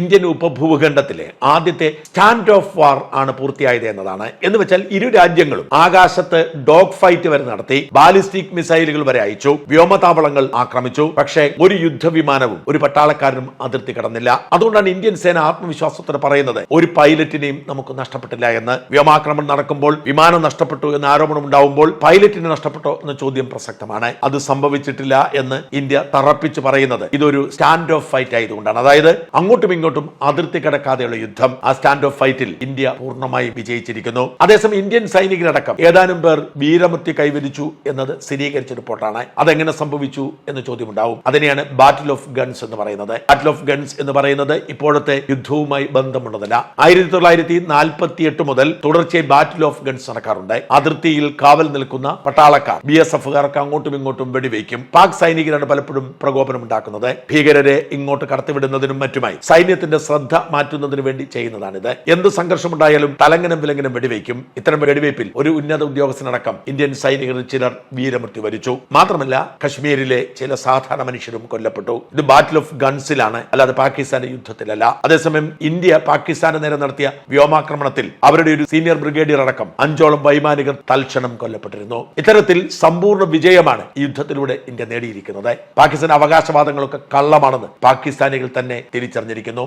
Indian ഉപഭൂഖണ്ഡത്തിലെ ആദ്യത്തെ stand of വാർ ആണ് പൂർത്തിയായത് എന്നതാണ്. എന്ന് വെച്ചാൽ ഇരു രാജ്യങ്ങളും ആകാശത്ത് ഡോഗ് ഫൈറ്റ് വരെ നടത്തി ബാലിസ്റ്റിക് മിസൈലുകൾ വരെ അയച്ചു വ്യോമതാവളങ്ങൾ ആക്രമിച്ചു. പക്ഷേ ഒരു യുദ്ധവിമാനവും ഒരു പട്ടാളക്കാരനും അതിർത്തി കടന്നില്ല. അതുകൊണ്ടാണ് ഇന്ത്യൻ സേന ആത്മവിശ്വാസത്തോടെ പറയുന്നത് ഒരു പൈലറ്റിനെയും നമുക്ക് നഷ്ടപ്പെട്ടില്ല എന്ന്. വ്യോമാക്രമണം നടക്കുമ്പോൾ വിമാനം നഷ്ടപ്പെട്ടു എന്ന ആരോപണം ഉണ്ടാവുമ്പോൾ പൈലറ്റിനെ നഷ്ടപ്പെട്ടോ എന്ന ചോദ്യം പ്രസക്തമാണ്. അത് സംഭവിച്ചിട്ടില്ല എന്ന് ഇന്ത്യ തറപ്പിച്ച് പറയുന്നത്. ഇതൊരു സ്റ്റാൻഡ് ഓഫ് ഫൈറ്റ് ആയതുകൊണ്ടാണ്. അതായത് അങ്ങോട്ടും ഇങ്ങോട്ടും അതിർത്തി കടക്കാതെയുള്ള യുദ്ധം. ആ സ്റ്റാൻഡ് ഓഫ് ഫൈറ്റിൽ ഇന്ത്യ പൂർണമായി വിജയിച്ചിരിക്കുന്നു. അതേസമയം ഇന്ത്യൻ സൈനികരടക്കം ഏതാനും പേർ വീരമൃത്യു കൈവരിച്ചു എന്നത് സ്ഥിരീകരിച്ച റിപ്പോർട്ടാണ്. അതെങ്ങനെ സംഭവിച്ചു എന്ന് ചോദ്യമുണ്ടാവും. അതിനെയാണ് ബാറ്റിൽ ഓഫ് ഗൺസ് എന്ന് പറയുന്നത്. ബാറ്റിൽ ഓഫ് ഗൺസ് എന്ന് പറയുന്നത് ഇപ്പോഴത്തെ യുദ്ധവുമായി ബന്ധമുള്ളതല്ല. ആയിരത്തി തൊള്ളായിരത്തി നാൽപ്പത്തി എട്ട് മുതൽ തുടർച്ചയായി ബാറ്റിൽ ഓഫ് ഗൺസ് നടക്കാറുണ്ട്. അതിർത്തിയിൽ കാവൽ നിൽക്കുന്ന പട്ടാളക്കാർ ബി എസ് എഫുകാർക്ക് അങ്ങോട്ടും ഇങ്ങോട്ടും വെടിവെക്കും. പാക് സൈനികരാണ് പലപ്പോഴും പ്രകോപനം ഉണ്ടാക്കുന്നത് ഭീകരരെ ഇങ്ങോട്ട് കടത്തിവിടുന്നതിനും മറ്റുമായി. സൈന്യത്തിന്റെ ശ്രദ്ധ മാറ്റുന്നതിന് വേണ്ടി ചെയ്യുന്നതാണിത്. എന്ത് സംഘർഷമുണ്ടായാലും തലങ്ങനം വിലങ്ങനം വെടിവെക്കും ഇത്തരം വെടിവയ്പിൽ ഒരു ഉന്നത ഉദ്യോഗസ്ഥനടക്കം ഇന്ത്യൻ സൈനികരിൽ ചിലർ വീരമൃത്യു വരിച്ചു. മാത്രമല്ല കശ്മീരിലെ ചില സാധാരണ മനുഷ്യരും കൊല്ലപ്പെട്ടു. ഇത് ബാറ്റിൽ ഓഫ് ഗൺസിലാണ് അല്ലാതെ പാകിസ്ഥാന്റെ യുദ്ധത്തിലല്ല. അതേസമയം ഇന്ത്യ പാകിസ്ഥാന് നേരെ നടത്തിയ വ്യോമാക്രമണത്തിൽ അവരുടെ ഒരു സീനിയർ ബ്രിഗേഡിയർ അടക്കം അഞ്ചോളം വൈമാനികർ തൽക്ഷണം കൊല്ലപ്പെട്ടിരുന്നു. ഇത്തരത്തിൽ സമ്പൂർണ വിജയമാണ് യുദ്ധത്തിലൂടെ ഇന്ത്യ നേടിയിരിക്കുന്നത്. പാകിസ്ഥാൻ അവകാശവാദങ്ങളൊക്കെ കള്ളമാണെന്ന് പാകിസ്ഥാനികൾ തന്നെ തിരിച്ചറിഞ്ഞിരിക്കുന്നു.